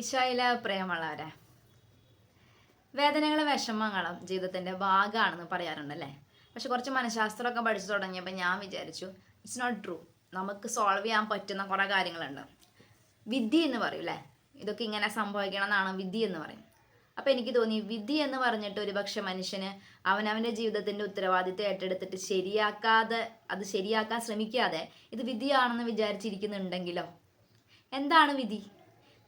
ഈശോയിലെ പ്രിയമുള്ളവരെ വേദനകളും വിഷമങ്ങളും ജീവിതത്തിന്റെ ഭാഗമാണെന്ന് പറയാറുണ്ടല്ലേ? പക്ഷെ കുറച്ച് മനഃശാസ്ത്രമൊക്കെ പഠിച്ചു തുടങ്ങിയപ്പോൾ ഞാൻ വിചാരിച്ചു ഇറ്റ്സ് നോട്ട് ട്രൂ നമുക്ക് സോൾവ് ചെയ്യാൻ പറ്റുന്ന കുറേ കാര്യങ്ങളുണ്ട്. വിധി എന്ന് പറയും അല്ലേ? ഇതൊക്കെ ഇങ്ങനെ സംഭവിക്കണം എന്നാണ് വിധി എന്ന് പറയും. അപ്പോൾ എനിക്ക് തോന്നി വിധി എന്ന് പറഞ്ഞിട്ട് ഒരു ഒരുപക്ഷെ മനുഷ്യന് അവനവന്റെ ജീവിതത്തിന്റെ ഉത്തരവാദിത്വം ഏറ്റെടുത്തിട്ട് ശരിയാക്കാതെ അത് ശരിയാക്കാൻ ശ്രമിക്കാതെ ഇത് വിധിയാണെന്ന് വിചാരിച്ചിരിക്കുന്നുണ്ടെങ്കിലോ? എന്താണ് വിധി?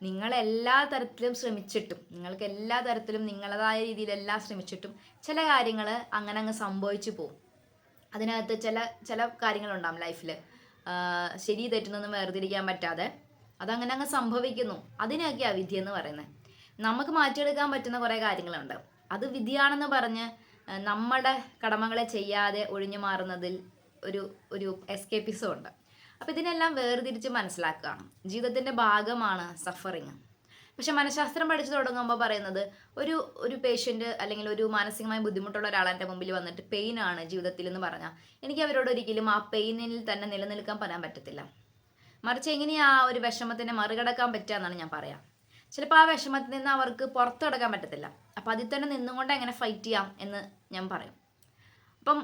നിങ്ങൾ എല്ലാ തരത്തിലും ശ്രമിച്ചിട്ടും നിങ്ങൾക്ക് എല്ലാ തരത്തിലും നിങ്ങളതായ രീതിയിലെല്ലാം ശ്രമിച്ചിട്ടും ചില കാര്യങ്ങൾ അങ്ങനെ അങ്ങ് സംഭവിച്ചു പോകും അതിനകത്ത് ചില ചില കാര്യങ്ങളുണ്ടാവും ലൈഫിൽ ശരി തെറ്റുന്നൊന്നും വേർതിരിക്കാൻ പറ്റാതെ അതങ്ങനെ അങ്ങ് സംഭവിക്കുന്നു. അതിനൊക്കെയാണ് വിധി എന്ന് പറയുന്നത്. നമുക്ക് മാറ്റിയെടുക്കാൻ പറ്റുന്ന കുറേ കാര്യങ്ങളുണ്ട്. അത് വിധിയാണെന്ന് പറഞ്ഞ് നമ്മുടെ കടമകളെ ചെയ്യാതെ ഒഴിഞ്ഞു മാറുന്നതിൽ ഒരു ഒരു എസ്കേപ്പിസം ഉണ്ട്. അപ്പോൾ ഇതിനെല്ലാം വേർതിരിച്ച് മനസ്സിലാക്കുക. ജീവിതത്തിന്റെ ഭാഗമാണ് സഫറിങ് പക്ഷെ മനഃശാസ്ത്രം പഠിച്ചു തുടങ്ങുമ്പോൾ പറയുന്നത് ഒരു ഒരു പേഷ്യന്റ് അല്ലെങ്കിൽ ഒരു മാനസികമായി ബുദ്ധിമുട്ടുള്ള ഒരാൾ എന്റെ മുമ്പിൽ വന്നിട്ട് പെയിൻ ആണ് ജീവിതത്തിൽ എന്ന് പറഞ്ഞാൽ എനിക്ക് അവരോട് ഒരിക്കലും ആ പെയിനിൽ തന്നെ നിലനിൽക്കാൻ പറയാൻ പറ്റത്തില്ല. മറിച്ച് എങ്ങനെയാ ആ ഒരു വിഷമത്തിനെ മറികടക്കാൻ പറ്റുക എന്നാണ് ഞാൻ പറയാം. ചിലപ്പോൾ ആ വിഷമത്തിൽ നിന്ന് അവർക്ക് പുറത്തു കിടക്കാൻ പറ്റത്തില്ല. അപ്പോൾ അതിൽ തന്നെ നിന്നുകൊണ്ട് എങ്ങനെ ഫൈറ്റ് ചെയ്യാം എന്ന് ഞാൻ പറയും. അപ്പം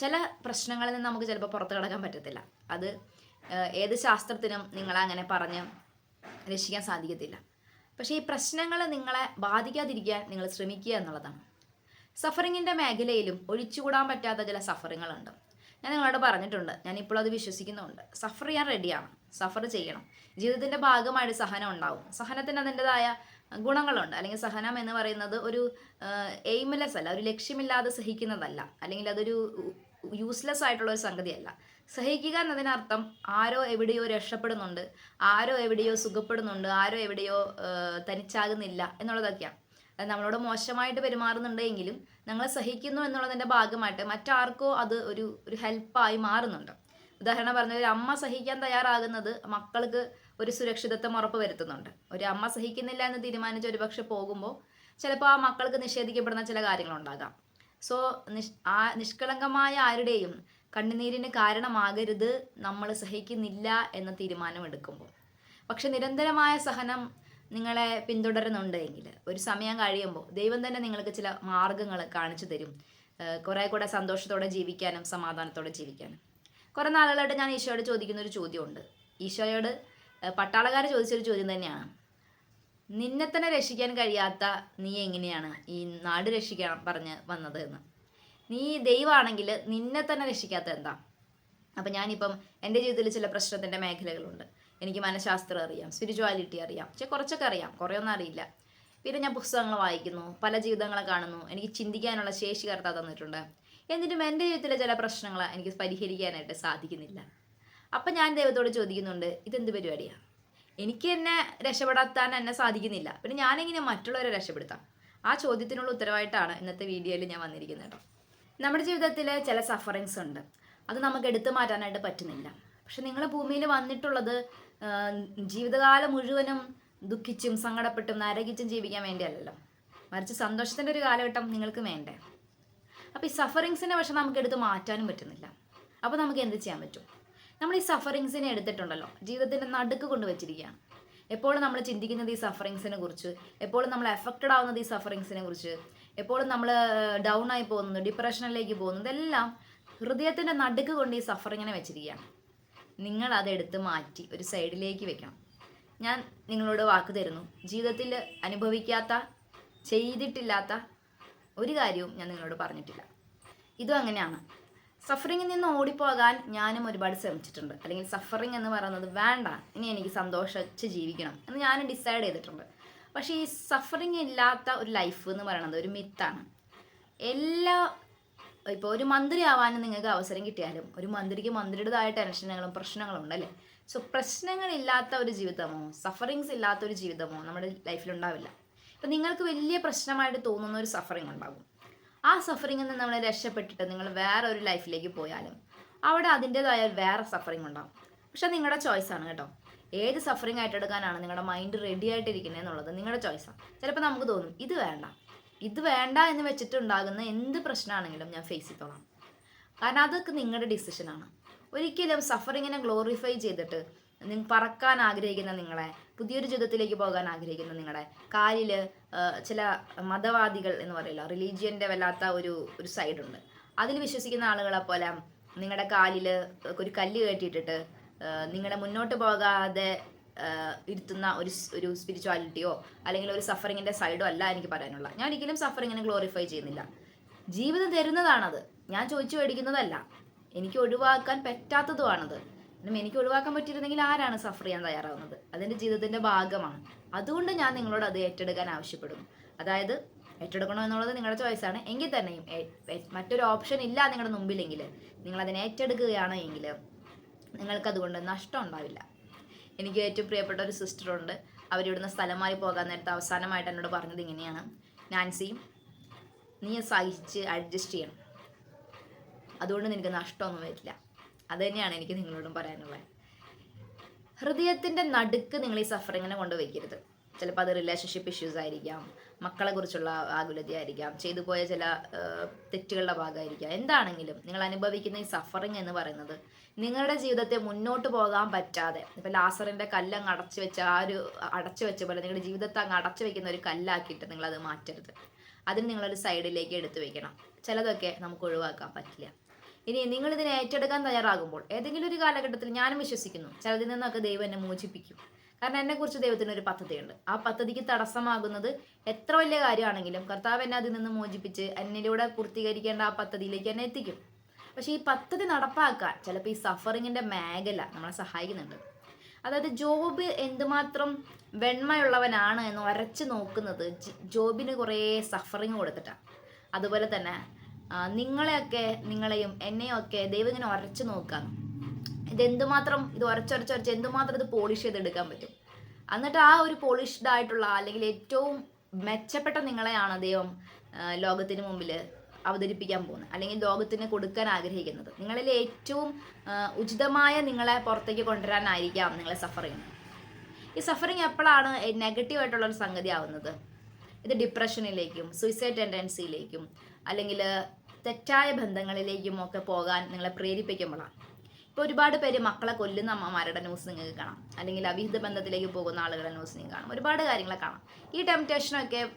ചില പ്രശ്നങ്ങളിൽ നിന്ന് നമുക്ക് ചിലപ്പോൾ പുറത്തു കിടക്കാൻ പറ്റത്തില്ല. അത് ഏത് ശാസ്ത്രത്തിനും നിങ്ങളെ അങ്ങനെ പറഞ്ഞ് രക്ഷിക്കാൻ സാധിക്കത്തില്ല. പക്ഷേ ഈ പ്രശ്നങ്ങൾ നിങ്ങളെ ബാധിക്കാതിരിക്കാൻ നിങ്ങൾ ശ്രമിക്കുക എന്നുള്ളതാണ്. സഫറിങ്ങിന്റെ മേഖലയിലും ഒഴിച്ചുകൂടാൻ പറ്റാത്ത ചില സഫറിങ്ങളുണ്ട് ഞാൻ നിങ്ങളോട് പറഞ്ഞിട്ടുണ്ട് ഞാൻ ഇപ്പോൾ അത് വിശ്വസിക്കുന്നുണ്ട് സഫർ ചെയ്യാൻ റെഡിയാണ് സഫർ ചെയ്യണം. ജീവിതത്തിന്റെ ഭാഗമായിട്ട് സഹനം ഉണ്ടാവും. സഹനത്തിന് അതിന്റെതായ ഗുണങ്ങളുണ്ട്. അല്ലെങ്കിൽ സഹനം എന്ന് പറയുന്നത് ഒരു എയിംലെസ് അല്ല ഒരു ലക്ഷ്യമില്ലാതെ സഹിക്കുന്നതല്ല. അല്ലെങ്കിൽ അതൊരു യൂസ്ലെസ് ആയിട്ടുള്ള ഒരു സംഗതിയല്ല. സഹിക്കുക എന്നതിനർത്ഥം ആരോ എവിടെയോ രക്ഷപ്പെടുന്നുണ്ട് ആരോ എവിടെയോ സുഖപ്പെടുന്നുണ്ട് ആരോ എവിടെയോ തനിച്ചാകുന്നില്ല എന്നുള്ളതൊക്കെയാണ്. അത് നമ്മളോട് മോശമായിട്ട് പെരുമാറുന്നുണ്ടെങ്കിലും ഞങ്ങൾ സഹിക്കുന്നു എന്നുള്ളതിന്റെ ഭാഗമായിട്ട് മറ്റാർക്കോ അത് ഒരു ഒരു ഹെൽപ്പായി മാറുന്നുണ്ട്. ഉദാഹരണം പറഞ്ഞ ഒരു അമ്മ സഹിക്കാൻ തയ്യാറാകുന്നത് മക്കൾക്ക് ഒരു സുരക്ഷിതത്വം ഉറപ്പ് വരുത്തുന്നുണ്ട്. ഒരു അമ്മ സഹിക്കുന്നില്ല എന്ന് തീരുമാനിച്ച് ഒരുപക്ഷെ പോകുമ്പോൾ ചിലപ്പോൾ ആ മക്കൾക്ക് നിഷേധിക്കപ്പെടുന്ന ചില കാര്യങ്ങളുണ്ടാകാം. സോ നിഷ് ആ നിഷ്കളങ്കമായ ആരുടെയും കണ്ണുനീരിന് കാരണമാകരുത് നമ്മൾ സഹിക്കുന്നില്ല എന്ന തീരുമാനം എടുക്കുമ്പോൾ പക്ഷെ നിരന്തരമായ സഹനം നിങ്ങളെ പിന്തുടരുന്നുണ്ട് എങ്കിൽ ഒരു സമയം കഴിയുമ്പോൾ ദൈവം തന്നെ നിങ്ങൾക്ക് ചില മാർഗങ്ങൾ കാണിച്ചു തരും. കുറേ കൂടെ സന്തോഷത്തോടെ ജീവിക്കാനും സമാധാനത്തോടെ ജീവിക്കാനും. കുറേ നാളുകളായിട്ട് ഞാൻ ഈശോയോട് ചോദിക്കുന്ന ഒരു ചോദ്യമുണ്ട്. ഈശോയോട് പട്ടാളക്കാർ ചോദിച്ചൊരു ചോദ്യം തന്നെയാണ്. നിന്നെ തന്നെ രക്ഷിക്കാൻ കഴിയാത്ത നീ എങ്ങനെയാണ് ഈ നാട് രക്ഷിക്കാൻ പറഞ്ഞ് വന്നത് എന്ന് നീ ദൈവമാണെങ്കിൽ നിന്നെ തന്നെ രക്ഷിക്കാത്ത എന്താ? അപ്പം ഞാനിപ്പം എന്റെ ജീവിതത്തിൽ ചില പ്രശ്നത്തിന്റെ മേഖലകളുണ്ട്. എനിക്ക് മനഃശാസ്ത്രം അറിയാം സ്പിരിച്വാലിറ്റി അറിയാം പക്ഷെ കുറച്ചൊക്കെ അറിയാം കുറേയൊന്നും അറിയില്ല. പിന്നെ ഞാൻ പുസ്തകങ്ങൾ വായിക്കുന്നു പല ജീവിതങ്ങളെ കാണുന്നു എനിക്ക് ചിന്തിക്കാനുള്ള ശേഷി കർത്താ തന്നിട്ടുണ്ട്. എന്നിട്ടും എന്റെ ജീവിതത്തിലെ ചില പ്രശ്നങ്ങൾ എനിക്ക് പരിഹരിക്കാനായിട്ട് സാധിക്കുന്നില്ല. അപ്പം ഞാൻ ദൈവത്തോട് ചോദിക്കുന്നുണ്ട് ഇതെന്ത് പരിപാടിയാണ് എനിക്ക് എന്നെ രക്ഷപ്പെടാത്താൻ എന്നെ സാധിക്കുന്നില്ല. പിന്നെ ഞാനെങ്ങനെ മറ്റുള്ളവരെ രക്ഷപ്പെടുത്താം? ആ ചോദ്യത്തിനുള്ള ഉത്തരവായിട്ടാണ് ഇന്നത്തെ വീഡിയോയിൽ ഞാൻ വന്നിരിക്കുന്നത്. കേട്ടോ നമ്മുടെ ജീവിതത്തിൽ ചില സഫറിങ്സ് ഉണ്ട്. അത് നമുക്ക് എടുത്തു മാറ്റാനായിട്ട് പറ്റുന്നില്ല. പക്ഷെ നിങ്ങൾ ഭൂമിയിൽ വന്നിട്ടുള്ളത് ജീവിതകാലം മുഴുവനും ദുഃഖിച്ചും സങ്കടപ്പെട്ടും നരകിച്ചും ജീവിക്കാൻ വേണ്ടിയല്ലല്ലോ. മറിച്ച് സന്തോഷത്തിന്റെ ഒരു കാലഘട്ടം നിങ്ങൾക്ക് വേണ്ടേ. അപ്പോൾ ഈ സഫറിങ്സിനെ പക്ഷെ നമുക്ക് എടുത്ത് മാറ്റാനും പറ്റുന്നില്ല. അപ്പോൾ നമുക്ക് എന്ത് ചെയ്യാൻ പറ്റും? നമ്മൾ ഈ സഫറിങ്സിനെ എടുത്തിട്ടുണ്ടല്ലോ. ജീവിതത്തിന്റെ നടുക്ക് കൊണ്ടുവച്ചിരിക്കുകയാണ് എപ്പോഴും നമ്മൾ ചിന്തിക്കുന്നത് ഈ സഫറിങ്സിനെ കുറിച്ച് എപ്പോഴും നമ്മൾ എഫക്റ്റഡ് ആവുന്നത് ഈ സഫറിങ്സിനെ കുറിച്ച് എപ്പോഴും നമ്മൾ ഡൗൺ ആയി പോകുന്നത് ഡിപ്രഷനിലേക്ക് പോകുന്നത് ഇതെല്ലാം ഹൃദയത്തിന്റെ നടുക്ക് കൊണ്ട് ഈ സഫറിങ്ങിനെ വെച്ചിരിക്കുകയാണ്. നിങ്ങൾ അതെടുത്ത് മാറ്റി ഒരു സൈഡിലേക്ക് വെക്കണം. ഞാൻ നിങ്ങളോട് വാക്ക് തരുന്നു. ജീവിതത്തിൽ അനുഭവിക്കാത്ത ചെയ്തിട്ടില്ലാത്ത ഒരു കാര്യവും ഞാൻ നിങ്ങളോട് പറഞ്ഞിട്ടില്ല. ഇതും അങ്ങനെയാണ്. സഫറിങ്ങിൽ നിന്ന് ഓടിപ്പോകാൻ ഞാനും ഒരുപാട് ശ്രമിച്ചിട്ടുണ്ട്. അല്ലെങ്കിൽ സഫറിങ് എന്ന് പറയുന്നത് വേണ്ട ഇനി എനിക്ക് സന്തോഷിച്ച് ജീവിക്കണം എന്ന് ഞാനും ഡിസൈഡ് ചെയ്തിട്ടുണ്ട്. പക്ഷേ ഈ സഫറിങ് ഇല്ലാത്ത ഒരു ലൈഫ് എന്ന് പറയുന്നത് ഒരു മിത്താണ് എല്ലാ ഇപ്പോൾ ഒരു മന്ത്രി ആവാനും നിങ്ങൾക്ക് അവസരം കിട്ടിയാലും ഒരു മന്ത്രിക്ക് മന്ത്രിയുടേതായ ടെൻഷനുകളും പ്രശ്നങ്ങളും ഉണ്ടല്ലേ സോ പ്രശ്നങ്ങളില്ലാത്ത ഒരു ജീവിതമോ സഫറിങ്സ് ഇല്ലാത്ത ഒരു ജീവിതമോ നമ്മുടെ ലൈഫിൽ ഉണ്ടാവില്ല. ഇപ്പം നിങ്ങൾക്ക് വലിയ പ്രശ്നമായിട്ട് തോന്നുന്ന ഒരു സഫറിങ് ഉണ്ടാകും. ആ സഫറിങ്ങിൽ നിന്ന് നമ്മൾ രക്ഷപ്പെട്ടിട്ട് നിങ്ങൾ വേറെ ഒരു ലൈഫിലേക്ക് പോയാലും അവിടെ അതിന്റെതായ വേറെ സഫറിങ് ഉണ്ടാവും. പക്ഷെ നിങ്ങളുടെ ചോയ്സാണ് കേട്ടോ. ഏത് സഫറിങ് എടുക്കാനാണ് നിങ്ങളുടെ മൈൻഡ് റെഡി ആയിട്ടിരിക്കുന്നത് എന്നുള്ളത് നിങ്ങളുടെ ചോയ്സാണ് ചിലപ്പോൾ നമുക്ക് തോന്നും ഇത് വേണ്ട. ഇത് വേണ്ട എന്ന് വെച്ചിട്ടുണ്ടാകുന്ന എന്ത് പ്രശ്നമാണെങ്കിലും ഞാൻ ഫേസ് ചെയ്തോളാം. കാരണം അതൊക്കെ നിങ്ങളുടെ ഡിസിഷനാണ് ഒരിക്കലും സഫറിങ്ങിനെ ഗ്ലോറിഫൈ ചെയ്തിട്ട് നിങ്ങൾ പറക്കാൻ ആഗ്രഹിക്കുന്ന നിങ്ങളെ പുതിയൊരു ജീവിതത്തിലേക്ക് പോകാൻ ആഗ്രഹിക്കുന്ന നിങ്ങളെ കാലിൽ ചില മതവാദികൾ എന്ന് പറയില്ല റിലീജിയന്റെ വല്ലാത്ത ഒരു ഒരു സൈഡുണ്ട്. അതിൽ വിശ്വസിക്കുന്ന ആളുകളെ പോലെ നിങ്ങളുടെ കാലിൽ ഒരു കല്ല് കെട്ടിയിട്ടിട്ട് നിങ്ങളെ മുന്നോട്ട് പോകാതെ ഇരുത്തുന്ന ഒരു ഒരു സ്പിരിച്വാലിറ്റിയോ അല്ലെങ്കിൽ ഒരു സഫറിങ്ങിന്റെ സൈഡോ അല്ല എനിക്ക് പറയാനുള്ള. ഞാൻ ഒരിക്കലും സഫറിങ്ങിനെ ഗ്ലോറിഫൈ ചെയ്യുന്നില്ല. ജീവിതം തരുന്നതാണത്. ഞാൻ ചോദിച്ചു മേടിക്കുന്നതല്ല. എനിക്ക് ഒഴിവാക്കാൻ പറ്റാത്തതുമാണത് എനിക്ക് ഒഴിവാക്കാൻ പറ്റിയിരുന്നെങ്കിൽ ആരാണ് സഫർ ചെയ്യാൻ തയ്യാറാവുന്നത്? അതെന്റെ ജീവിതത്തിന്റെ ഭാഗമാണ്. അതുകൊണ്ട് ഞാൻ നിങ്ങളോട് അത് ഏറ്റെടുക്കാൻ ആവശ്യപ്പെടുന്നു. അതായത് ഏറ്റെടുക്കണോ എന്നുള്ളത് നിങ്ങളുടെ ചോയ്സാണ് എങ്കിൽ തന്നെയും മറ്റൊരു ഓപ്ഷൻ ഇല്ല നിങ്ങളുടെ മുമ്പിലെങ്കിൽ നിങ്ങൾ അതിനെ ഏറ്റെടുക്കുകയാണ് എങ്കിൽ നിങ്ങൾക്കതുകൊണ്ട് നഷ്ടം ഉണ്ടാവില്ല. എനിക്ക് ഏറ്റവും പ്രിയപ്പെട്ട ഒരു സിസ്റ്ററുണ്ട് അവരിവിടുന്ന് സ്ഥലമായി പോകാൻ നേരത്തെ അവസാനമായിട്ട് എന്നോട് പറഞ്ഞത് ഇങ്ങനെയാണ്. നാൻസി നീ സഹിച്ച് അഡ്ജസ്റ്റ് ചെയ്യണം. അതുകൊണ്ട് നിനക്ക് നഷ്ടമൊന്നും വരില്ല. അത് തന്നെയാണ് എനിക്ക് നിങ്ങളോടും പറയാനുള്ളത്. ഹൃദയത്തിന്റെ നടുക്ക് നിങ്ങൾ ഈ സഫറിങ്ങിനെ കൊണ്ടുവയ്ക്കരുത്. ചിലപ്പോൾ അത് റിലേഷൻഷിപ്പ് ഇഷ്യൂസ് ആയിരിക്കാം മക്കളെ കുറിച്ചുള്ള ആകുലതയായിരിക്കാം ചെയ്തു പോയ ചില തെറ്റുകളുടെ ഭാഗമായിരിക്കാം. എന്താണെങ്കിലും നിങ്ങൾ അനുഭവിക്കുന്ന ഈ സഫറിങ് എന്ന് പറയുന്നത് നിങ്ങളുടെ ജീവിതത്തെ മുന്നോട്ട് പോകാൻ പറ്റാതെ ഇപ്പം ലാസറിന്റെ കല്ല് അങ്ങ് അടച്ചു വെച്ച ആ ഒരു അടച്ചു വെച്ച പോലെ നിങ്ങളുടെ ജീവിതത്തെ അങ്ങ് അടച്ചു വെക്കുന്ന ഒരു കല്ലാക്കിയിട്ട് അത് മാറ്റരുത്. അതിന് നിങ്ങളൊരു സൈഡിലേക്ക് എടുത്തു വെക്കണം. ചിലതൊക്കെ നമുക്ക് ഒഴിവാക്കാൻ പറ്റില്ല. ഇനി നിങ്ങൾ ഇതിനെ ഏറ്റെടുക്കാൻ തയ്യാറാകുമ്പോൾ ഏതെങ്കിലും ഒരു കാലഘട്ടത്തിൽ ഞാനും വിശ്വസിക്കുന്നു ചിലതിൽ നിന്നൊക്കെ ദൈവം എന്നെ മോചിപ്പിക്കും. കാരണം എന്നെക്കുറിച്ച് ദൈവത്തിന് ഒരു പദ്ധതിയുണ്ട്. ആ പദ്ധതിക്ക് തടസ്സമാകുന്നത് എത്ര വലിയ കാര്യമാണെങ്കിലും കർത്താവ് എന്നെ അതിൽ നിന്ന് മോചിപ്പിച്ച് എന്നിലൂടെ പൂർത്തീകരിക്കേണ്ട ആ പദ്ധതിയിലേക്ക് എന്നെ എത്തിക്കും. പക്ഷേ ഈ പദ്ധതി നടപ്പാക്കാൻ ചിലപ്പോൾ ഈ സഫറിങ്ങിന്റെ മേഖല നമ്മളെ സഹായിക്കുന്നുണ്ട്. അതായത് ജോബ് എന്തുമാത്രം വെണ്മയുള്ളവനാണ് എന്ന് ഉരച്ച് നോക്കുന്നത് ജോബിന് കുറേ സഫറിങ് കൊടുത്തിട്ടാണ്. അതുപോലെ തന്നെ നിങ്ങളെയൊക്കെ നിങ്ങളെയും എന്നെയും ഒക്കെ ദൈവം ഇങ്ങനെ ഉരച്ചു നോക്കാം ഇത് എന്തുമാത്രം ഇത് ഉരച്ചുരച്ചുരച്ച് എന്തുമാത്രം ഇത് പോളിഷ് ചെയ്തെടുക്കാൻ പറ്റും? എന്നിട്ട് ആ ഒരു പോളിഷ്ഡ് ആയിട്ടുള്ള അല്ലെങ്കിൽ ഏറ്റവും മെച്ചപ്പെട്ട നിങ്ങളെയാണ് ദൈവം ലോകത്തിന് മുമ്പിൽ അവതരിപ്പിക്കാൻ പോകുന്നത്. അല്ലെങ്കിൽ ലോകത്തിന് കൊടുക്കാൻ ആഗ്രഹിക്കുന്നത്. നിങ്ങളിൽ ഏറ്റവും ഉചിതമായ നിങ്ങളെ പുറത്തേക്ക് കൊണ്ടുവരാനായിരിക്കാം നിങ്ങളെ ചെയ്യുന്നത് ഈ സഫറിങ് എപ്പോഴാണ് നെഗറ്റീവ് ആയിട്ടുള്ള ഒരു സംഗതി ആവുന്നത്? ഇത് ഡിപ്രഷനിലേക്കും സൂയിസൈഡ് ടെൻഡൻസിയിലേക്കും അല്ലെങ്കിൽ തെറ്റായ ബന്ധങ്ങളിലേക്കും ഒക്കെ പോകാൻ നിങ്ങളെ പ്രേരിപ്പിക്കുമ്പോഴാണ്. ഇപ്പോൾ ഒരുപാട് പേര് മക്കളെ കൊല്ലുന്ന അമ്മമാരുടെ ന്യൂസ് നിങ്ങൾക്ക് കാണാം. അല്ലെങ്കിൽ അവിഹിത ബന്ധത്തിലേക്ക് പോകുന്ന ആളുകളുടെ ന്യൂസ് നിങ്ങൾക്ക് കാണാം. ഒരുപാട് കാര്യങ്ങളെ കാണാം. ഈ ടെംപ്റ്റേഷനൊക്കെ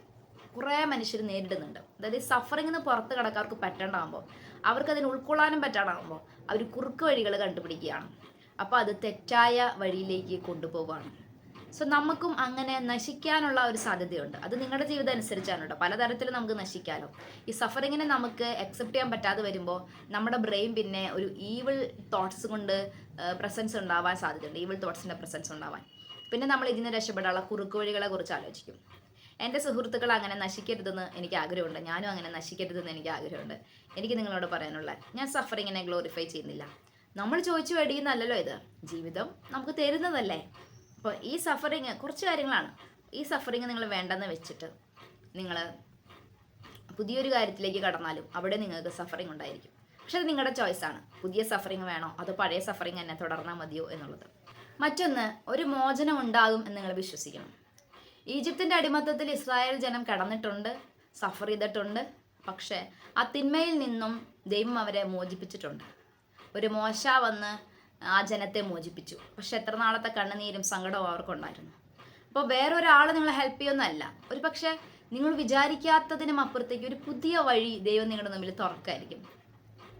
കുറേ മനുഷ്യർ നേരിടുന്നുണ്ട്. അതായത് സഫറിങ്ങിൽ നിന്ന് പുറത്ത് കിടക്കാർക്ക് പറ്റാണ്ടാകുമ്പോൾ അവർക്ക് അതിന് ഉൾക്കൊള്ളാനും പറ്റാണ്ടാകുമ്പോൾ അവർ കുറുക്ക് വഴികൾ കണ്ടുപിടിക്കുകയാണ്. അപ്പോൾ അത് തെറ്റായ വഴിയിലേക്ക് കൊണ്ടുപോവുകയാണ്. സോ നമുക്കും അങ്ങനെ നശിക്കാനുള്ള ഒരു സാധ്യതയുണ്ട്. അത് നിങ്ങളുടെ ജീവിതം അനുസരിച്ചാണ് കേട്ടോ പലതരത്തിൽ നമുക്ക് നശിക്കാലോ. ഈ സഫറിങ്ങിനെ നമുക്ക് അക്സെപ്റ്റ് ചെയ്യാൻ പറ്റാതെ വരുമ്പോൾ നമ്മുടെ ബ്രെയിൻ പിന്നെ ഒരു ഈവിൾ തോട്ട്സ് കൊണ്ട് പ്രസൻസ് ഉണ്ടാവാൻ സാധ്യതയുണ്ട്. ഈവിൾ തോട്ട്സിന്റെ പ്രസൻസ് ഉണ്ടാവാൻ. പിന്നെ നമ്മൾ ഇതിന് രക്ഷപ്പെടാനുള്ള കുറുക്ക് വഴികളെ കുറിച്ച് ആലോചിക്കും. എന്റെ സുഹൃത്തുക്കൾ അങ്ങനെ നശിക്കരുതെന്ന് എനിക്ക് ആഗ്രഹമുണ്ട്. ഞാനും അങ്ങനെ നശിക്കരുതെന്ന് എനിക്ക് ആഗ്രഹമുണ്ട്. എനിക്ക് നിങ്ങളോട് പറയാനുള്ള ഞാൻ സഫറിങ്ങിനെ ഗ്ലോറിഫൈ ചെയ്യുന്നില്ല. നമ്മൾ ചോദിച്ചു മേടിക്കുന്നതല്ലല്ലോ ഇത്. ജീവിതം നമുക്ക് തരുന്നതല്ലേ? അപ്പോൾ ഈ സഫറിങ് കുറച്ച് കാര്യങ്ങളാണ്. ഈ സഫറിങ് നിങ്ങൾ വേണ്ടെന്ന് വെച്ചിട്ട് നിങ്ങൾ പുതിയൊരു കാര്യത്തിലേക്ക് കടന്നാലും അവിടെ നിങ്ങൾക്ക് സഫറിങ് ഉണ്ടായിരിക്കും. പക്ഷെ അത് നിങ്ങളുടെ ചോയ്സാണ് പുതിയ സഫറിങ് വേണോ? അതോ പഴയ സഫറിങ് തന്നെ തുടർന്നാൽ മതിയോ എന്നുള്ളത്. മറ്റൊന്ന് ഒരു മോചനം ഉണ്ടാകും എന്ന് നിങ്ങൾ വിശ്വസിക്കണം. ഈജിപ്തിന്റെ അടിമത്തത്തിൽ ഇസ്രായേൽ ജനം കടന്നിട്ടുണ്ട് സഫർ ചെയ്തിട്ടുണ്ട്. പക്ഷേ ആ തിന്മയിൽ നിന്നും ദൈവം അവരെ മോചിപ്പിച്ചിട്ടുണ്ട്. ഒരു മോശ വന്ന് ആ ജനത്തെ മോചിപ്പിച്ചു. പക്ഷെ എത്ര നാളത്തെ കണ്ണുനീരും സങ്കടവും അവർക്കുണ്ടായിരുന്നു. അപ്പോൾ വേറൊരാൾ നിങ്ങളെ ഹെൽപ്പ് ചെയ്യുന്നതല്ല. ഒരു പക്ഷേ നിങ്ങൾ വിചാരിക്കാത്തതിനും അപ്പുറത്തേക്ക് ഒരു പുതിയ വഴി ദൈവം നിങ്ങളുടെ മുമ്പിൽ തുറക്കായിരിക്കും.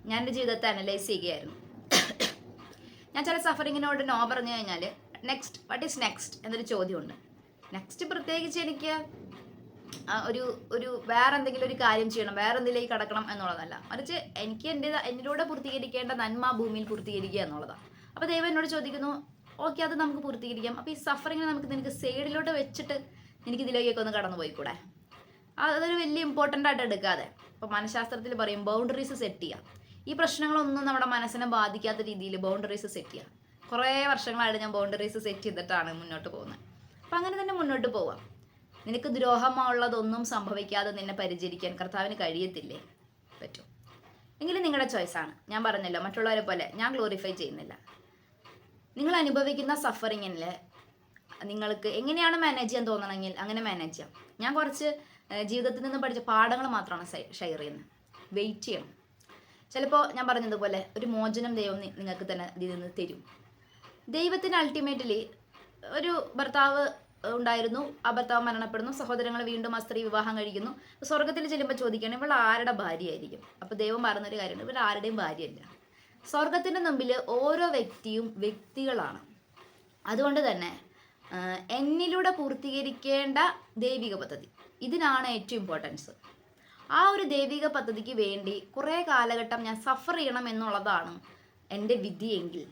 ഞാൻ എന്റെ ജീവിതത്തെ അനലൈസ് ചെയ്യുകയായിരുന്നു. ഞാൻ ചില സഫറിങ്ങിനോട് നോ പറഞ്ഞു കഴിഞ്ഞാൽ നെക്സ്റ്റ് വാട്ട് ഈസ് നെക്സ്റ്റ് എന്നൊരു ചോദ്യമുണ്ട്. നെക്സ്റ്റ് പ്രത്യേകിച്ച് എനിക്ക് ഒരു ഒരു വേറെ എന്തെങ്കിലും ഒരു കാര്യം ചെയ്യണം വേറെ എന്തിലേക്ക് കടക്കണം എന്നുള്ളതല്ല. മറിച്ച് എനിക്ക് എന്റെ എന്നിലൂടെ പൂർത്തീകരിക്കേണ്ട നന്മ ഭൂമിയിൽ പൂർത്തീകരിക്കുക എന്നുള്ളതാണ് അപ്പോൾ ദൈവം എന്നോട് ചോദിക്കുന്നു ഓക്കെ അത് നമുക്ക് പൂർത്തീകരിക്കാം. അപ്പോൾ ഈ സഫറിങ്ങിനെ നമുക്ക് നിനക്ക് സൈഡിലോട്ട് വെച്ചിട്ട് എനിക്ക് ഇതിലേക്കൊക്കെ ഒന്ന് കടന്നു പോയിക്കൂടെ അതൊരു വലിയ ഇമ്പോർട്ടന്റ് ആയിട്ട് എടുക്കാതെ. ഇപ്പോൾ മനഃശാസ്ത്രത്തിൽ പറയും ബൗണ്ടറീസ് സെറ്റ് ചെയ്യുക ഈ പ്രശ്നങ്ങളൊന്നും നമ്മുടെ മനസ്സിനെ ബാധിക്കാത്ത രീതിയിൽ ബൗണ്ടറീസ് സെറ്റ് ചെയ്യുക കുറേ വർഷങ്ങളായിട്ട് ഞാൻ ബൗണ്ടറീസ് സെറ്റ് ചെയ്തിട്ടാണ് മുന്നോട്ട് പോകുന്നത്. അപ്പം അങ്ങനെ തന്നെ മുന്നോട്ട് പോവാം. നിനക്ക് ദ്രോഹമുള്ളതൊന്നും സംഭവിക്കാതെ നിന്നെ പരിചരിക്കാൻ കർത്താവിന് കഴിയത്തില്ലേ? പറ്റും. എങ്കിലും നിങ്ങളുടെ ചോയ്സാണ് ഞാൻ പറഞ്ഞല്ലോ മറ്റുള്ളവരെ പോലെ ഞാൻ ഗ്ലോറിഫൈ ചെയ്യുന്നില്ല. നിങ്ങൾ അനുഭവിക്കുന്ന സഫറിങ്ങിൽ നിങ്ങൾക്ക് എങ്ങനെയാണ് മാനേജ് ചെയ്യാൻ തോന്നണമെങ്കിൽ അങ്ങനെ മാനേജ് ചെയ്യാം. ഞാൻ കുറച്ച് ജീവിതത്തിൽ നിന്ന് പഠിച്ച പാഠങ്ങൾ മാത്രമാണ് ഷെയർ ചെയ്യുന്നത്. വെയിറ്റ് ചെയ്യണം. ചിലപ്പോൾ ഞാൻ പറഞ്ഞതുപോലെ ഒരു മോചനം ദൈവം നിങ്ങൾക്ക് തന്നെ ഇതിൽ നിന്ന് തരും. ദൈവത്തിന് അൾട്ടിമേറ്റ്ലി ഒരു ഭർത്താവ് ഉണ്ടായിരുന്നു. അബർത്താവ് മരണപ്പെടുന്നു. സഹോദരങ്ങൾ വീണ്ടും ആ സ്ത്രീ വിവാഹം കഴിക്കുന്നു. സ്വർഗത്തിൽ ചെല്ലുമ്പോൾ ചോദിക്കുകയാണ് ഇവൾ ആരുടെ ഭാര്യയായിരിക്കും? അപ്പോൾ ദൈവം പറഞ്ഞൊരു കാര്യമുണ്ട് ഇവൾ ആരുടെയും ഭാര്യയല്ല. സ്വർഗത്തിന്റെ മുമ്പിൽ ഓരോ വ്യക്തിയും വ്യക്തികളാണ്. അതുകൊണ്ട് തന്നെ എന്നിലൂടെ പൂർത്തീകരിക്കേണ്ട ദൈവിക പദ്ധതി. ഇതിനാണ് ഏറ്റവും ഇമ്പോർട്ടൻസ് ആ ഒരു ദൈവിക പദ്ധതിക്ക് വേണ്ടി കുറേ കാലഘട്ടം ഞാൻ സഫർ ചെയ്യണം എന്നുള്ളതാണ് എന്റെ വിധിയെങ്കിൽ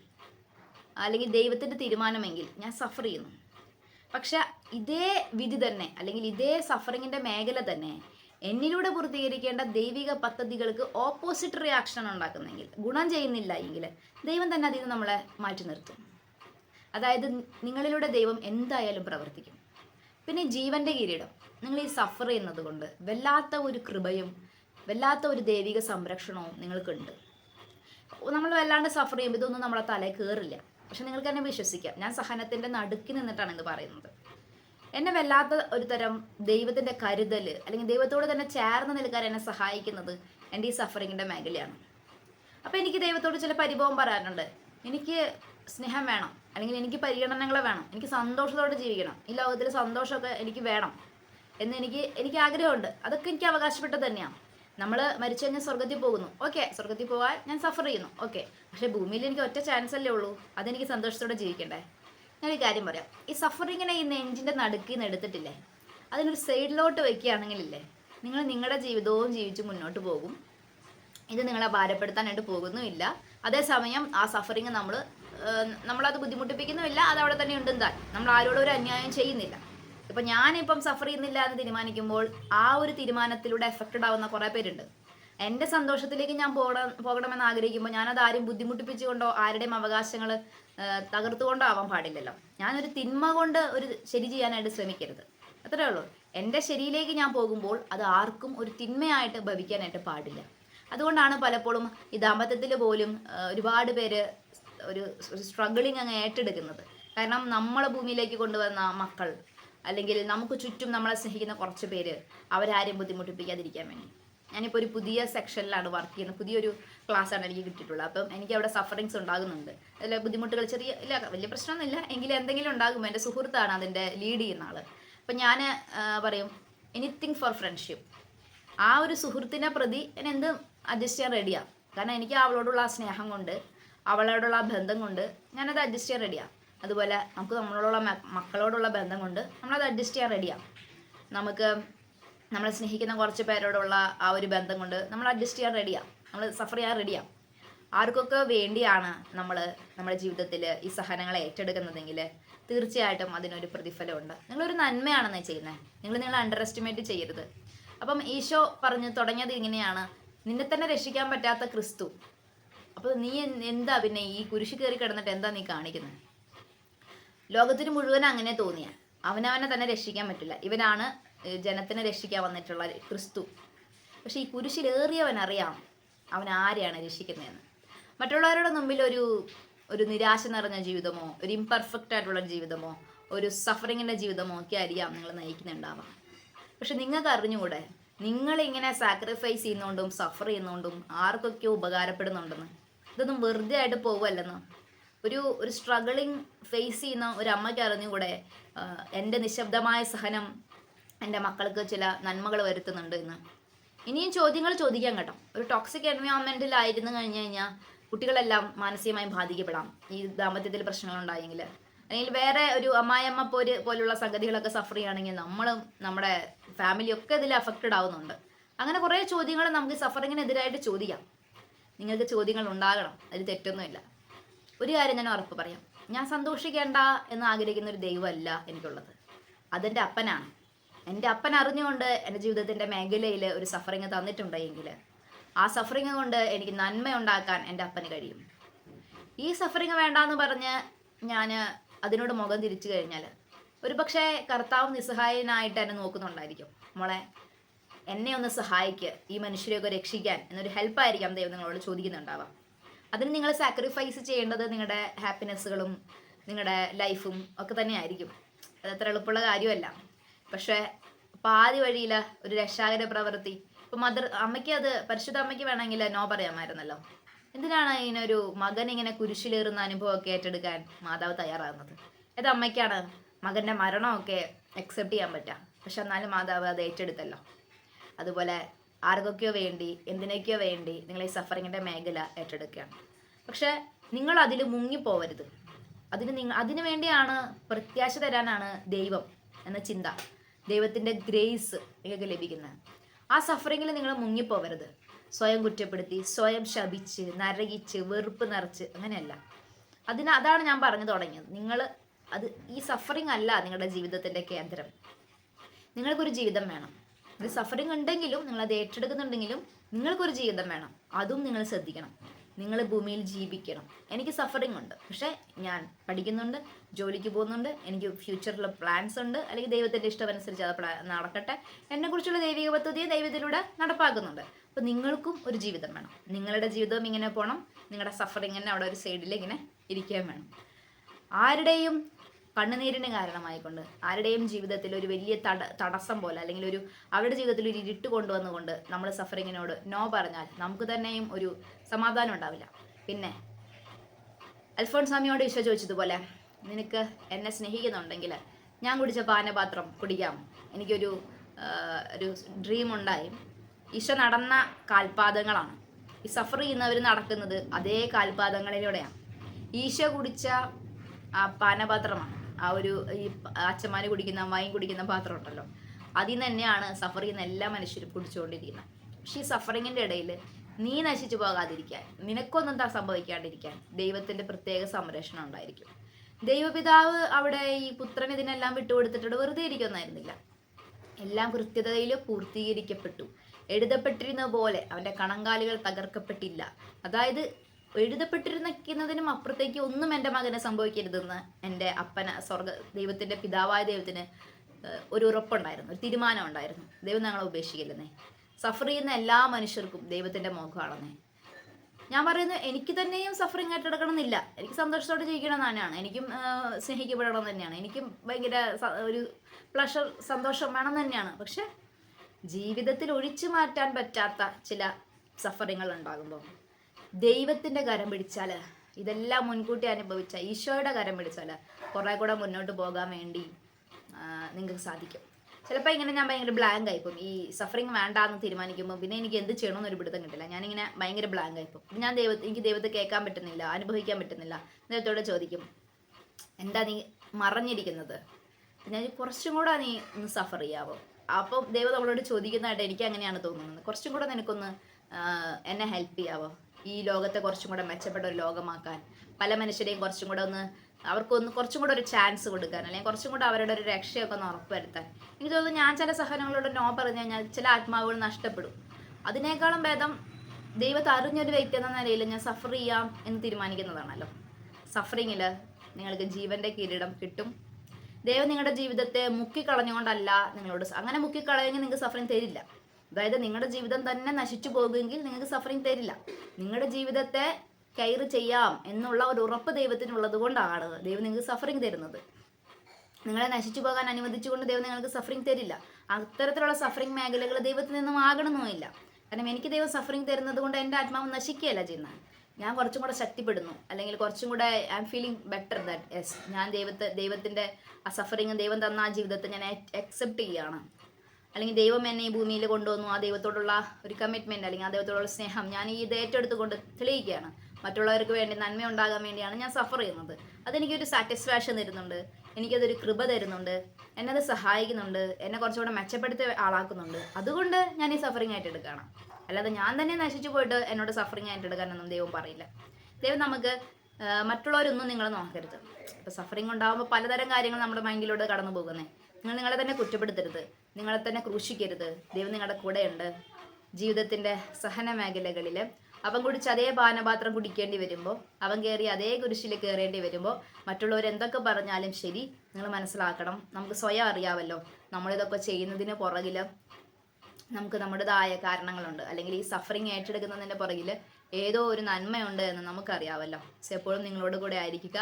അല്ലെങ്കിൽ ദൈവത്തിന്റെ തീരുമാനമെങ്കിൽ ഞാൻ സഫർ ചെയ്യുന്നു. പക്ഷെ ഇതേ വിധി തന്നെ അല്ലെങ്കിൽ ഇതേ സഫറിങ്ങിന്റെ മേഖല തന്നെ എന്നിലൂടെ പൂർത്തീകരിക്കേണ്ട ദൈവിക പദ്ധതികൾക്ക് ഓപ്പോസിറ്റ് റിയാക്ഷൻ ഉണ്ടാക്കുന്നെങ്കിൽ ഗുണം ചെയ്യുന്നില്ല എങ്കിൽ ദൈവം തന്നെ അതിൽ നിന്ന് നമ്മളെ മാറ്റി നിർത്തും. അതായത് നിങ്ങളിലൂടെ ദൈവം എന്തായാലും പ്രവർത്തിക്കും. പിന്നെ ജീവന്റെ കിരീടം. നിങ്ങൾ ഈ സഫർ ചെയ്യുന്നത് കൊണ്ട് വല്ലാത്ത ഒരു കൃപയും വല്ലാത്ത ഒരു ദൈവിക സംരക്ഷണവും നിങ്ങൾക്കുണ്ട്. നമ്മൾ വല്ലാണ്ട് സഫർ ചെയ്യുമ്പോൾ ഇതൊന്നും നമ്മളെ തലയിൽ കയറില്ല പക്ഷെ നിങ്ങൾക്ക് എന്നെ വിശ്വസിക്കാം. ഞാൻ സഹനത്തിന്റെ നടുക്കി നിന്നിട്ടാണ് ഇത് പറയുന്നത്. എന്നെ വല്ലാത്ത ഒരു തരം ദൈവത്തിന്റെ കരുതൽ അല്ലെങ്കിൽ ദൈവത്തോട് തന്നെ ചേർന്ന് നിൽക്കാൻ എന്നെ സഹായിക്കുന്നത് എന്റെ ഈ സഫറിങ്ങിന്റെ മേഖലയാണ്. അപ്പോൾ എനിക്ക് ദൈവത്തോട് ചില പരിഭവം പറയാനുണ്ട് എനിക്ക് സ്നേഹം വേണം അല്ലെങ്കിൽ എനിക്ക് പരിഗണനകൾ വേണം എനിക്ക് സന്തോഷത്തോടെ ജീവിക്കണം ഈ ലോകത്തിൽ സന്തോഷമൊക്കെ എനിക്ക് വേണം എന്ന് എനിക്ക് എനിക്ക് ആഗ്രഹമുണ്ട്. അതൊക്കെ എനിക്ക് അവകാശപ്പെട്ടത് തന്നെയാണ്. നമ്മൾ മരിച്ചു കഴിഞ്ഞാൽ സ്വർഗത്തിൽ പോകുന്നു. ഓക്കെ സ്വർഗത്തിൽ പോകാൻ ഞാൻ സഫർ ചെയ്യുന്നു. ഓക്കെ പക്ഷെ ഭൂമിയിൽ എനിക്ക് ഒറ്റ ചാൻസ് അല്ലേ ഉള്ളൂ? അതെനിക്ക് സന്തോഷത്തോടെ ജീവിക്കണ്ടേ? ഞാനൊരു കാര്യം പറയാം. ഈ സഫറിങ്ങിനെ ഈ നെഞ്ചിന്റെ നടുക്കിൽ നിന്ന് എടുത്തിട്ടില്ലേ? അതിനൊരു സൈഡിലോട്ട് വയ്ക്കുകയാണെങ്കിലില്ലേ നിങ്ങൾ നിങ്ങളുടെ ജീവിതവും ജീവിച്ച് മുന്നോട്ട് പോകും. ഇത് നിങ്ങളെ ഭാരപ്പെടുത്താനായിട്ട് പോകുന്നുമില്ല. അതേസമയം ആ സഫറിങ് നമ്മൾ നമ്മളത് ബുദ്ധിമുട്ടിപ്പിക്കുന്നുമില്ല. അത് അവിടെ തന്നെ ഉണ്ടെന്നാൽ നമ്മൾ ആരോടും ഒരു അന്യായം ചെയ്യുന്നില്ല. ഇപ്പം ഞാനിപ്പം സഫർ ചെയ്യുന്നില്ല എന്ന് തീരുമാനിക്കുമ്പോൾ ആ ഒരു തീരുമാനത്തിലൂടെ എഫക്റ്റഡ് ആവുന്ന കുറേ പേരുണ്ട്. എന്റെ സന്തോഷത്തിലേക്ക് ഞാൻ പോകണം പോകണമെന്ന് ആഗ്രഹിക്കുമ്പോൾ ഞാനത് ആരും ബുദ്ധിമുട്ടിപ്പിച്ചുകൊണ്ടോ ആരുടെയും അവകാശങ്ങൾ തകർത്തുകൊണ്ടോ ആവാൻ പാടില്ലല്ലോ. ഞാനൊരു തിന്മ കൊണ്ട് ഒരു ശരി ചെയ്യാനായിട്ട് ശ്രമിക്കരുത്. അത്രേ ഉള്ളൂ. എന്റെ ശരിയിലേക്ക് ഞാൻ പോകുമ്പോൾ അത് ആർക്കും ഒരു തിന്മയായിട്ട് ഭവിക്കാനായിട്ട് പാടില്ല. അതുകൊണ്ടാണ് പലപ്പോഴും ഈ ദാമ്പത്യത്തിൽ പോലും ഒരുപാട് പേര് ഒരു സ്ട്രഗിളിങ് അങ്ങ് ഏറ്റെടുക്കുന്നത്. കാരണം നമ്മളെ ഭൂമിയിലേക്ക് കൊണ്ടുവന്ന മക്കൾ അല്ലെങ്കിൽ നമുക്ക് ചുറ്റും നമ്മളെ സ്നേഹിക്കുന്ന കുറച്ച് പേര് അവരാരെയും ബുദ്ധിമുട്ടിപ്പിക്കാതിരിക്കാൻ വേണ്ടി. ഞാനിപ്പോൾ ഒരു പുതിയ സെക്ഷനിലാണ് വർക്ക് ചെയ്യുന്നത്. പുതിയൊരു ക്ലാസ്സാണ് എനിക്ക് കിട്ടിയിട്ടുള്ളത്. അപ്പം എനിക്ക് അവിടെ സഫറിങ്സ് ഉണ്ടാകുന്നുണ്ട്. അതിൽ ബുദ്ധിമുട്ടുകൾ ചെറിയ ഇല്ല വലിയ പ്രശ്നമൊന്നുമില്ല. എങ്കിലും എന്തെങ്കിലും ഉണ്ടാകും. എന്റെ സുഹൃത്താണ് അതിന്റെ ലീഡ് ചെയ്യുന്ന ആൾ അപ്പം ഞാൻ പറയും എനിത്തിങ് ഫോർ ഫ്രണ്ട്ഷിപ്പ് ആ ഒരു സുഹൃത്തിനെ പ്രതി ഞാൻ എന്ത് അഡ്ജസ്റ്റ് ചെയ്യാൻ റെഡിയാണ് കാരണം എനിക്ക് അവളോടുള്ള ആ സ്നേഹം കൊണ്ട് അവളോടുള്ള ആ ബന്ധം കൊണ്ട് ഞാനത് അഡ്ജസ്റ്റ് ചെയ്യാൻ റെഡിയാണ് അതുപോലെ നമുക്ക് നമ്മളോടുള്ള മക്കളോടുള്ള ബന്ധം കൊണ്ട് നമ്മളത് അഡ്ജസ്റ്റ് ചെയ്യാൻ റെഡിയാണ് നമുക്ക് നമ്മളെ സ്നേഹിക്കുന്ന കുറച്ച് പേരോടുള്ള ആ ഒരു ബന്ധം കൊണ്ട് നമ്മൾ അഡ്ജസ്റ്റ് ചെയ്യാൻ റെഡിയാണ് നമ്മൾ സഫർ ചെയ്യാൻ റെഡിയാണ് ആർക്കൊക്കെ വേണ്ടിയാണ് നമ്മൾ നമ്മുടെ ജീവിതത്തിൽ ഈ സഹനങ്ങളെ ഏറ്റെടുക്കുന്നതെങ്കിൽ തീർച്ചയായിട്ടും അതിനൊരു പ്രതിഫലമുണ്ട്. നിങ്ങളൊരു നന്മയാണെന്ന് ചെയ്യുന്നത് നിങ്ങൾ നിങ്ങൾ അണ്ടർ എസ്റ്റിമേറ്റ് ചെയ്യരുത്. അപ്പം ഈശോ പറഞ്ഞു തുടങ്ങിയത് ഇങ്ങനെയാണ്. നിന്നെ തന്നെ രക്ഷിക്കാൻ പറ്റാത്ത ക്രിസ്തു. അപ്പോൾ നീ എന്താ പിന്നെ ഈ കുരിശ് കയറി കിടന്നിട്ട് എന്താ നീ കാണിക്കുന്നത് ലോകത്തിന് മുഴുവൻ അങ്ങനെ തോന്നിയ. അവനവനെ തന്നെ രക്ഷിക്കാൻ പറ്റില്ല. ഇവനാണ് ജനത്തിനെ രക്ഷിക്കാൻ വന്നിട്ടുള്ള ക്രിസ്തു. പക്ഷെ ഈ കുരിശിലേറിയവൻ അറിയാം അവൻ ആരെയാണ് രക്ഷിക്കുന്നതെന്ന്. മറ്റുള്ളവരുടെ മുമ്പിൽ ഒരു ഒരു നിരാശ നിറഞ്ഞ ജീവിതമോ ഒരു ഇംപെർഫെക്റ്റ് ആയിട്ടുള്ള ജീവിതമോ ഒരു സഫറിങ്ങിന്റെ ജീവിതമോ ഒക്കെ അറിയാം നിങ്ങൾ നയിക്കുന്നുണ്ടാവാം. പക്ഷെ നിങ്ങൾക്ക് അറിഞ്ഞുകൂടെ നിങ്ങളിങ്ങനെ സാക്രിഫൈസ് ചെയ്യുന്നതുകൊണ്ടും സഫർ ചെയ്യുന്നതുകൊണ്ടും ആർക്കൊക്കെയോ ഉപകാരപ്പെടുന്നുണ്ടെന്ന്. ഇതൊന്നും വെറുതെ ആയിട്ട് പോവല്ലെന്ന്. ഒരു ഒരു സ്ട്രഗിളിങ് ഫേസ് ചെയ്യുന്ന ഒരു അമ്മയ്ക്ക് അറിഞ്ഞുകൂടെ എന്റെ നിശബ്ദമായ സഹനം എന്റെ മക്കൾക്ക് ചില നന്മകൾ വരുത്തുന്നുണ്ട് എന്ന്. ഇനിയും ചോദ്യങ്ങൾ ചോദിക്കാം കേട്ടോ. ഒരു ടോക്സിക് എൻവയോൺമെന്റിലായിരുന്നു കഴിഞ്ഞു കഴിഞ്ഞാൽ കുട്ടികളെല്ലാം മാനസികമായി ബാധിക്കപ്പെടാം. ഈ ദാമ്പത്യത്തിൽ പ്രശ്നങ്ങൾ ഉണ്ടായെങ്കിൽ. അല്ലെങ്കിൽ വേറെ ഒരു അമ്മായിയമ്മ പോര് പോലുള്ള സംഗതികളൊക്കെ സഫർ ചെയ്യുകയാണെങ്കിൽ നമ്മളും നമ്മുടെ ഫാമിലി ഒക്കെ ഇതിൽ അഫക്റ്റഡ് ആവുന്നുണ്ട്. അങ്ങനെ കുറേ ചോദ്യങ്ങൾ നമുക്ക് സഫറിങ്ങിനെതിരായിട്ട് ചോദിക്കാം. നിങ്ങൾക്ക് ചോദ്യങ്ങൾ ഉണ്ടാകണം. അതിൽ തെറ്റൊന്നുമില്ല. ഒരു കാര്യം ഞാൻ ഉറപ്പ് പറയാം. ഞാൻ സന്തോഷിക്കേണ്ട എന്ന് ആഗ്രഹിക്കുന്ന ഒരു ദൈവമല്ല എനിക്കുള്ളത്. അതെന്റെ അപ്പനാണ്. എന്റെ അപ്പൻ അറിഞ്ഞുകൊണ്ട് എന്റെ ജീവിതത്തിന്റെ മേഖലയിൽ ഒരു സഫറിങ് തന്നിട്ടുണ്ടെങ്കിൽ ആ സഫറിങ് കൊണ്ട് എനിക്ക് നന്മ ഉണ്ടാക്കാൻ എന്റെ അപ്പന് കഴിയും. ഈ സഫറിങ് വേണ്ടാന്ന് പറഞ്ഞ് ഞാൻ അതിനോട് മുഖം തിരിച്ചു കഴിഞ്ഞാൽ ഒരു പക്ഷേ കർത്താവ് നിസ്സഹായനായിട്ട് എന്നെ നോക്കുന്നുണ്ടായിരിക്കും. മോളെ എന്നെ ഒന്ന് സഹായിക്ക് ഈ മനുഷ്യരെയൊക്കെ രക്ഷിക്കാൻ എന്നൊരു ഹെൽപ്പായിരിക്കാം ദൈവം നിങ്ങളോട് ചോദിക്കുന്നുണ്ടാവാം. അതിന് നിങ്ങൾ സാക്രിഫൈസ് ചെയ്യേണ്ടത് നിങ്ങളുടെ ഹാപ്പിനെസ്സുകളും നിങ്ങളുടെ ലൈഫും ഒക്കെ തന്നെയായിരിക്കും. അത് അത്ര എളുപ്പമുള്ള കാര്യമല്ല. പക്ഷേ പാതി വഴിയിൽ ഒരു രക്ഷാകര പ്രവൃത്തി. ഇപ്പം മദർ അമ്മയ്ക്ക് അത് പരിശുദ്ധ അമ്മയ്ക്ക് വേണമെങ്കിൽ നോ പറയാമായിരുന്നല്ലോ. എന്തിനാണ് ഇതിനൊരു മകൻ ഇങ്ങനെ കുരിശിലേറുന്ന അനുഭവമൊക്കെ ഏറ്റെടുക്കാൻ മാതാവ് തയ്യാറാകുന്നത്? ഇത് അമ്മയ്ക്കാണ്. മകന്റെ മരണമൊക്കെ അക്സെപ്റ്റ് ചെയ്യാൻ പറ്റുക. പക്ഷെ എന്നാലും മാതാവ് അത് ഏറ്റെടുത്തല്ലോ. അതുപോലെ ആർക്കൊക്കെയോ വേണ്ടി എന്തിനൊക്കെയോ വേണ്ടി നിങ്ങൾ ഈ സഫറിങ്ങിന്റെ മേഖല ഏറ്റെടുക്കുകയാണ്. പക്ഷെ നിങ്ങൾ അതിൽ മുങ്ങിപ്പോവരുത്. അതിന് നിങ്ങൾ അതിനു വേണ്ടിയാണ് പ്രത്യാശ തരാനാണ് ദൈവം എന്ന ചിന്ത. ദൈവത്തിന്റെ ഗ്രേസ് നിങ്ങൾക്ക് ലഭിക്കുന്നത്. ആ സഫറിങ്ങിൽ നിങ്ങൾ മുങ്ങിപ്പോവരുത്. സ്വയം കുറ്റപ്പെടുത്തി സ്വയം ശപിച്ച് നരകിച്ച് വെറുപ്പ് നിറച്ച് അങ്ങനെയല്ല. അതിന് അതാണ് ഞാൻ പറഞ്ഞു തുടങ്ങിയത്. നിങ്ങൾ അത് ഈ സഫറിങ് അല്ല നിങ്ങളുടെ ജീവിതത്തിന്റെ കേന്ദ്രം. നിങ്ങൾക്കൊരു ജീവിതം വേണം. ഇത് സഫറിങ് ഉണ്ടെങ്കിലും നിങ്ങൾ അത് ഏറ്റെടുക്കുന്നുണ്ടെങ്കിലും നിങ്ങൾക്കൊരു ജീവിതം വേണം. അതും നിങ്ങൾ ശ്രദ്ധിക്കണം. നിങ്ങൾ ഭൂമിയിൽ ജീവിക്കണം. എനിക്ക് സഫറിങ് ഉണ്ട്. പക്ഷേ ഞാൻ പഠിക്കുന്നുണ്ട് ജോലിക്ക് പോകുന്നുണ്ട് എനിക്ക് ഫ്യൂച്ചറിൽ പ്ലാൻസ് ഉണ്ട്. അല്ലെങ്കിൽ ദൈവത്തിന്റെ ഇഷ്ടമനുസരിച്ച് അത് നടക്കട്ടെ. എന്നെക്കുറിച്ചുള്ള ദൈവിക പദ്ധതിയെ ദൈവത്തിലൂടെ നടപ്പാക്കുന്നുണ്ട്. അപ്പോൾ നിങ്ങൾക്കും ഒരു ജീവിതം വേണം. നിങ്ങളുടെ ജീവിതവും ഇങ്ങനെ പോകണം നിങ്ങളുടെ സഫറിങ്ങിനെ അവിടെ ഒരു സൈഡിൽ ഇങ്ങനെ ഇരിക്കാൻ വേണം. ആരുടെയും കണ്ണുനീരിന് കാരണമായിക്കൊണ്ട് ആരുടെയും ജീവിതത്തിൽ ഒരു വലിയ തട തടസ്സം പോലെ അല്ലെങ്കിൽ ഒരു അവരുടെ ജീവിതത്തിൽ ഒരു ഇരുട്ട് കൊണ്ടുവന്നുകൊണ്ട് നമ്മൾ സഫറിങ്ങിനോട് നോ പറഞ്ഞാൽ നമുക്ക് തന്നെയും ഒരു സമാധാനം ഉണ്ടാവില്ല. പിന്നെ അൽഫോൺസാമിയോട് ഈശോ ചോദിച്ചതുപോലെ നിനക്ക് എന്നെ സ്നേഹിക്കുന്നുണ്ടെങ്കിൽ ഞാൻ കുടിച്ച പാനപാത്രം കുടിക്കാം. എനിക്കൊരു ഒരു ഡ്രീം ഉണ്ടായി. ഈശോ നടന്ന കാൽപാദങ്ങളാണ്. ഈ സഫർ ചെയ്യുന്നവർ നടക്കുന്നത് അതേ കാൽപാദങ്ങളിലൂടെയാണ്. ഈശോ കുടിച്ച ആ പാനപാത്രമാണ്. ആ ഒരു ഈ അച്ഛന്മാർ കുടിക്കുന്ന വൈൻ കുടിക്കുന്ന പാത്രം ഉണ്ടല്ലോ. അതിൽ നിന്ന് തന്നെയാണ് സഫർ ചെയ്യുന്ന എല്ലാ മനുഷ്യരും കുടിച്ചുകൊണ്ടിരിക്കുന്നത്. പക്ഷെ ഈ സഫറിങ്ങിന്റെ ഇടയിൽ നീ നശിച്ചു പോകാതിരിക്കാൻ നിനക്കൊന്നും താ സംഭവിക്കാണ്ടിരിക്കാൻ ദൈവത്തിന്റെ പ്രത്യേക സംരക്ഷണം ഉണ്ടായിരിക്കും. ദൈവപിതാവ് അവിടെ ഈ പുത്രൻ ഇതിനെല്ലാം വിട്ടുകൊടുത്തിട്ട് വെറുതെ ഇരിക്കുന്നായിരുന്നില്ല. എല്ലാം കൃത്യതയിൽ പൂർത്തീകരിക്കപ്പെട്ടു. എഴുതപ്പെട്ടിരുന്ന പോലെ അവന്റെ കണങ്കാലുകൾ തകർക്കപ്പെട്ടില്ല. അതായത് എഴുതപ്പെട്ടിരുന്നതിനും അപ്പുറത്തേക്ക് ഒന്നും എന്റെ മകന് സംഭവിക്കരുതെന്ന് എന്റെ അപ്പന സ്വർഗ ദൈവത്തിന്റെ പിതാവായ ദൈവത്തിന് ഒരു ഉറപ്പുണ്ടായിരുന്നു ഒരു തീരുമാനം ഉണ്ടായിരുന്നു. ദൈവം ഞങ്ങളെ ഉപേക്ഷിക്കില്ലെന്നേ. സഫർ ചെയ്യുന്ന എല്ലാ മനുഷ്യർക്കും ദൈവത്തിന്റെ മുഖമാണെന്നേ ഞാൻ പറയുന്നു എനിക്ക് തന്നെയും സഫറിങ് ഏറ്റെടുക്കണം എന്നില്ല എനിക്ക് സന്തോഷത്തോടെ ജീവിക്കണം തന്നെയാണ്. എനിക്കും സ്നേഹിക്കപ്പെടണം തന്നെയാണ്. എനിക്കും ഭയങ്കര ഒരു പ്ലഷർ സന്തോഷം വേണം തന്നെയാണ്. പക്ഷെ ജീവിതത്തിൽ ഒഴിച്ചു മാറ്റാൻ പറ്റാത്ത ചില സഫറിങ്ങൾ ഉണ്ടാകുമ്പോൾ ദൈവത്തിന്റെ കരം പിടിച്ചാൽ ഇതെല്ലാം മുൻകൂട്ടി അനുഭവിച്ച ഈശോയുടെ കരം പിടിച്ചാൽ കുറേ കൂടെ മുന്നോട്ട് പോകാൻ വേണ്ടി നിങ്ങൾക്ക് സാധിക്കും. ചിലപ്പോൾ ഇങ്ങനെ ഞാൻ ഭയങ്കര ബ്ലാങ്ക് ആയിപ്പോൾ ഈ സഫറിങ് വേണ്ടാന്ന് തീരുമാനിക്കുമ്പോൾ പിന്നെ എനിക്ക് എന്ത് ചെയ്യണമെന്ന് ഒരു പിടുത്തം കിട്ടില്ല. ഞാനിങ്ങനെ ഭയങ്കര ബ്ലാങ്ക് ആയിപ്പോൾ ഞാൻ ദൈവ എനിക്ക് ദൈവത്തെ കേൾക്കാൻ പറ്റുന്നില്ല അനുഭവിക്കാൻ പറ്റുന്നില്ല ദൈവത്തോട് ചോദിക്കും എന്താ നീ മറഞ്ഞിരിക്കുന്നത്? പിന്നെ കുറച്ചും കൂടെ നീ ഒന്ന് സഫർ ചെയ്യാവോ? അപ്പോൾ ദൈവം നമ്മളോട് ചോദിക്കുന്നതായിട്ട് എനിക്ക് അങ്ങനെയാണ് തോന്നുന്നത്. കുറച്ചും കൂടെ നിനക്കൊന്ന് എന്നെ ഹെൽപ്പ് ചെയ്യാവോ? ഈ ലോകത്തെ കുറച്ചും കൂടെ മെച്ചപ്പെട്ട ഒരു ലോകമാക്കാൻ പല മനുഷ്യരെയും കുറച്ചും കൂടെ ഒന്ന് അവർക്കൊന്ന് കുറച്ചും കൂടെ ഒരു ചാൻസ് കൊടുക്കാൻ അല്ലെങ്കിൽ കുറച്ചും കൂടെ അവരുടെ ഒരു രക്ഷയൊക്കെ ഒന്ന് ഉറപ്പുവരുത്താൻ. എനിക്ക് തോന്നുന്നു ഞാൻ ചില സഹനങ്ങളോട് നോ പറഞ്ഞു കഴിഞ്ഞാൽ ചില ആത്മാവുകൾ നഷ്ടപ്പെടും. അതിനേക്കാളും ഭേദം ദൈവത്തെ അറിഞ്ഞൊരു വ്യക്തി എന്ന നിലയിൽ ഞാൻ സഫർ ചെയ്യാം എന്ന് തീരുമാനിക്കുന്നതാണല്ലോ. സഫറിങ്ങിൽ നിങ്ങൾക്ക് ജീവന്റെ കിരീടം കിട്ടും. ദൈവം നിങ്ങളുടെ ജീവിതത്തെ മുക്കിക്കളഞ്ഞുകൊണ്ടല്ല നിങ്ങളോട് അങ്ങനെ മുക്കിക്കളയെങ്കിൽ നിങ്ങൾക്ക് സഫറിങ് തരില്ല. അതായത് നിങ്ങളുടെ ജീവിതം തന്നെ നശിച്ചു പോകുമെങ്കിൽ നിങ്ങൾക്ക് സഫറിങ് തരില്ല. നിങ്ങളുടെ ജീവിതത്തെ കെയർ ചെയ്യാം എന്നുള്ള ഒരു ഉറപ്പ് ദൈവത്തിനുള്ളത് കൊണ്ടാണ് ദൈവം നിങ്ങൾക്ക് സഫറിങ് തരുന്നത്. നിങ്ങളെ നശിച്ചു പോകാൻ അനുവദിച്ചുകൊണ്ട് ദൈവം നിങ്ങൾക്ക് സഫറിങ് തരില്ല. അത്തരത്തിലുള്ള സഫറിങ് മേഖലകൾ ദൈവത്തിൽ നിന്നും ആകണമെന്നുമില്ല കാരണം എനിക്ക് ദൈവം സഫറിങ് തരുന്നത് കൊണ്ട് എന്റെ ആത്മാവ് നശിക്കുകയല്ല ചെയ്യുന്നത്. ഞാൻ കുറച്ചും കൂടെ ശക്തിപ്പെടുന്നു. അല്ലെങ്കിൽ കുറച്ചും കൂടെ I am feeling better that yes ഞാൻ ദൈവത്തെ ദൈവത്തിന്റെ ആ സഫറിങ് ദൈവം തന്ന ആ ജീവിതത്തെ ഞാൻ അക്സെപ്റ്റ് ചെയ്യുകയാണ് അല്ലെങ്കിൽ ദൈവം എന്നെ ഈ ഭൂമിയിൽ കൊണ്ടുവന്നു. ആ ദൈവത്തോടുള്ള ഒരു കമ്മിറ്റ്മെന്റ് അല്ലെങ്കിൽ ആ ദൈവത്തോടുള്ള സ്നേഹം ഞാൻ ഈ ഇത് ഏറ്റെടുത്തുകൊണ്ട് തെളിയിക്കുകയാണ്. മറ്റുള്ളവർക്ക് വേണ്ടി നന്മ ഉണ്ടാകാൻ വേണ്ടിയാണ് ഞാൻ സഫർ ചെയ്യുന്നത്. അതെനിക്കൊരു സാറ്റിസ്ഫാക്ഷൻ തരുന്നുണ്ട്. എനിക്കതൊരു കൃപ തരുന്നുണ്ട്. എന്നെ അത് സഹായിക്കുന്നുണ്ട്. എന്നെ കുറച്ചുകൂടെ മെച്ചപ്പെടുത്തി ആളാക്കുന്നുണ്ട്. അതുകൊണ്ട് ഞാൻ ഈ സഫറിങ് ആയിട്ട് എടുക്കണം അല്ലാതെ ഞാൻ തന്നെ നശിച്ചു പോയിട്ട് എന്നോട് സഫറിങ് ആയിട്ട് എടുക്കാനൊന്നും ദൈവം പറയില്ല. ദൈവം നമുക്ക് മറ്റുള്ളവരൊന്നും നിങ്ങൾ നോക്കരുത്. ഇപ്പോൾ സഫറിങ് ഉണ്ടാകുമ്പോൾ പലതരം കാര്യങ്ങൾ നമ്മുടെ മൈൻഡിലൂടെ കടന്നു പോകുന്നേ നിങ്ങൾ നിങ്ങളെ തന്നെ കുറ്റപ്പെടുത്തരുത്. നിങ്ങളെ തന്നെ ക്രൂശിക്കരുത്. ദൈവം നിങ്ങളുടെ കൂടെയുണ്ട്. ജീവിതത്തിന്റെ സഹന മേഖലകളിൽ അവൻ കുടിച്ച് അതേ പാനപാത്രം കുടിക്കേണ്ടി വരുമ്പോൾ അവൻ കയറി അതേ കുരിശിൽ കയറേണ്ടി വരുമ്പോൾ മറ്റുള്ളവർ എന്തൊക്കെ പറഞ്ഞാലും ശരി നിങ്ങൾ മനസ്സിലാക്കണം. നമുക്ക് സ്വയം അറിയാമല്ലോ നമ്മളിതൊക്കെ ചെയ്യുന്നതിന് പുറകിൽ നമുക്ക് നമ്മുടേതായ കാരണങ്ങളുണ്ട്. അല്ലെങ്കിൽ ഈ സഫറിങ് ഏറ്റെടുക്കുന്നതിന്റെ പുറകിൽ ഏതോ ഒരു നന്മയുണ്ട് എന്ന് നമുക്കറിയാമല്ലോ എപ്പോഴും നിങ്ങളോട് കൂടെ ആയിരിക്കുക.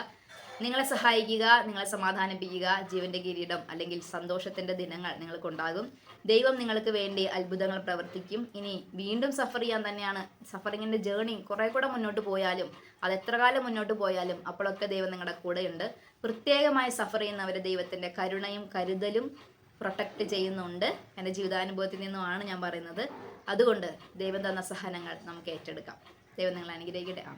നിങ്ങളെ സഹായിക്കുക നിങ്ങളെ സമാധാനിപ്പിക്കുക ജീവന്റെ കിരീടം അല്ലെങ്കിൽ സന്തോഷത്തിന്റെ ദിനങ്ങൾ നിങ്ങൾക്കുണ്ടാകും. ദൈവം നിങ്ങൾക്ക് വേണ്ടി അത്ഭുതങ്ങൾ പ്രവർത്തിക്കും. ഇനി വീണ്ടും സഫർ ചെയ്യാൻ തന്നെയാണ് സഫറിങ്ങിന്റെ ജേണി. കുറെ കൂടെ മുന്നോട്ട് പോയാലും അത് എത്ര കാലം മുന്നോട്ട് പോയാലും അപ്പോഴൊക്കെ ദൈവം നിങ്ങളുടെ കൂടെയുണ്ട്. പ്രത്യേകമായി സഫർ ചെയ്യുന്നവരെ ദൈവത്തിന്റെ കരുണയും കരുതലും പ്രൊട്ടക്റ്റ് ചെയ്യുന്നുണ്ട്. എന്റെ ജീവിതാനുഭവത്തിൽ നിന്നുമാണ് ഞാൻ പറയുന്നത്. അതുകൊണ്ട് ദൈവം തന്ന സഹനങ്ങൾ നമുക്ക് ഏറ്റെടുക്കാം. ദൈവം നിങ്ങളെ അനുഗ്രഹിക്കട്ടെ. ആ